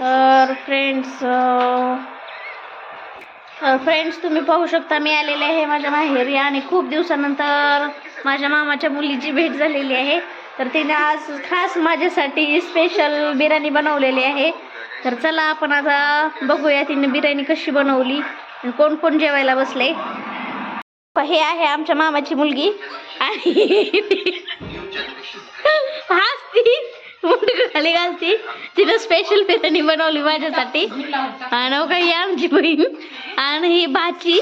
तर friends friends तुम्ही पाहू शकता मी आलेले आहे माझ्या माहेरी आणि खूप दिवसानंतर माझ्या मामाच्या मुलीची भेट झालेली आहे. तर तिने आज खास माझ्यासाठी स्पेशल बिर्याणी बनवलेली आहे. तर चला आपण आता बघूया तिने बिर्याणी कशी बनवली आणि कोण कोण जेवायला बसले. हे आहे आमच्या मामाची मुलगी आणि हसती. खाली घालती तिनं स्पेशल बिर्याणी बनवली माझ्यासाठी. आणि हो का ही आमची बहीण आणि ही भाची.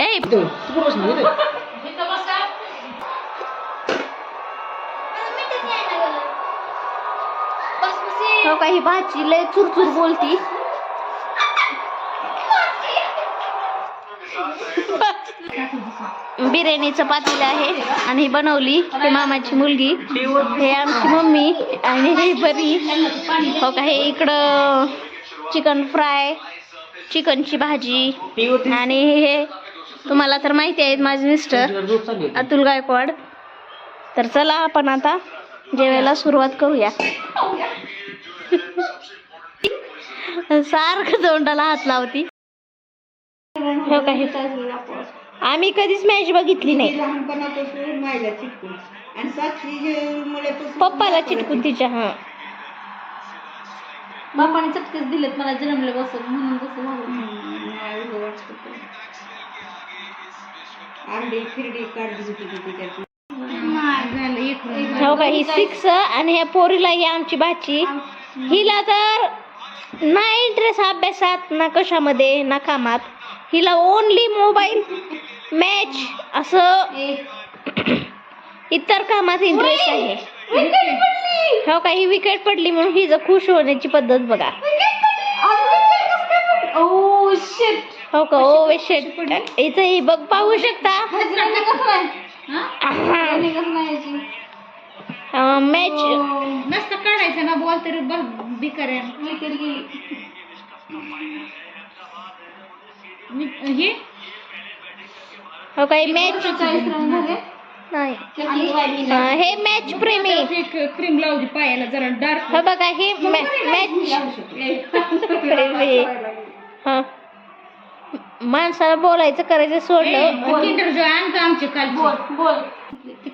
ए हो का ही भाची लय चुरचुर बोलती. बिर्याणीचं पातेलं आहे आणि ही बनवली ही मामाची मुलगी. हे आमची मम्मी आणि हे बरी. हो का हे इकडं चिकन फ्राय चिकनची भाजी आणि हे तुम्हाला तर माहिती आहेत माझे मिस्टर अतुल गायकवाड. तर चला आपण आता जेवायला सुरुवात करूया. सारखं तोंडाला हात लावती. हो काही आम्ही कधीच मॅच बघितली नाही. लहानपणापासून मायला चिटकून. आणि साक्षी जे मुलापासून पप्पाला चिटकून तिच्या हा. बापाने चटकेच दिलेत मला जन्मले बसून म्हणून झालं. फिरडी काढली होती एक हो का ही सिक्स आणि ह्या पोरीला ही आमची भाची. हिला तर नाही इंटरेस्ट अभ्यासात ना कशामध्ये ना कामात. हिला ओनली मोबाईल मॅच असं इतर कामात इंटरेस्ट आहे. हो का? ही विकेट पडली म्हणून हिचं खुश होण्याची पद्धत बघा. ओ शिट हो का? ओ शेट इथं ही बघ पाहू शकता? मॅच नसतं काढायचं ना बॉल तरी बेकार हे? हो का ही मॅच चाळीस रन झाले. नाही. हा, हे मॅच प्रेमी क्रीम लावली पायाला जरा डार्क हे बघा हे मॅच प्रेमी हा. माणसाला बोलायचं करायचं सोडलं. किंडर जॉय आणतो आमचे काल बोल बोल.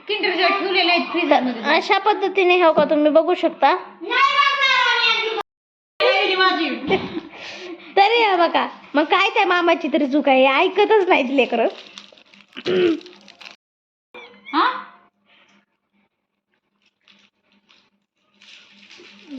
किंडर जॉय ठेवलेले आहेत फ्रीजरमध्ये अशा पद्धतीने हो का तुम्ही बघू शकता. तरी बघा. मग काय त्या मामाची तरी चूक आहे? ऐकतच नाहीत लेकरं.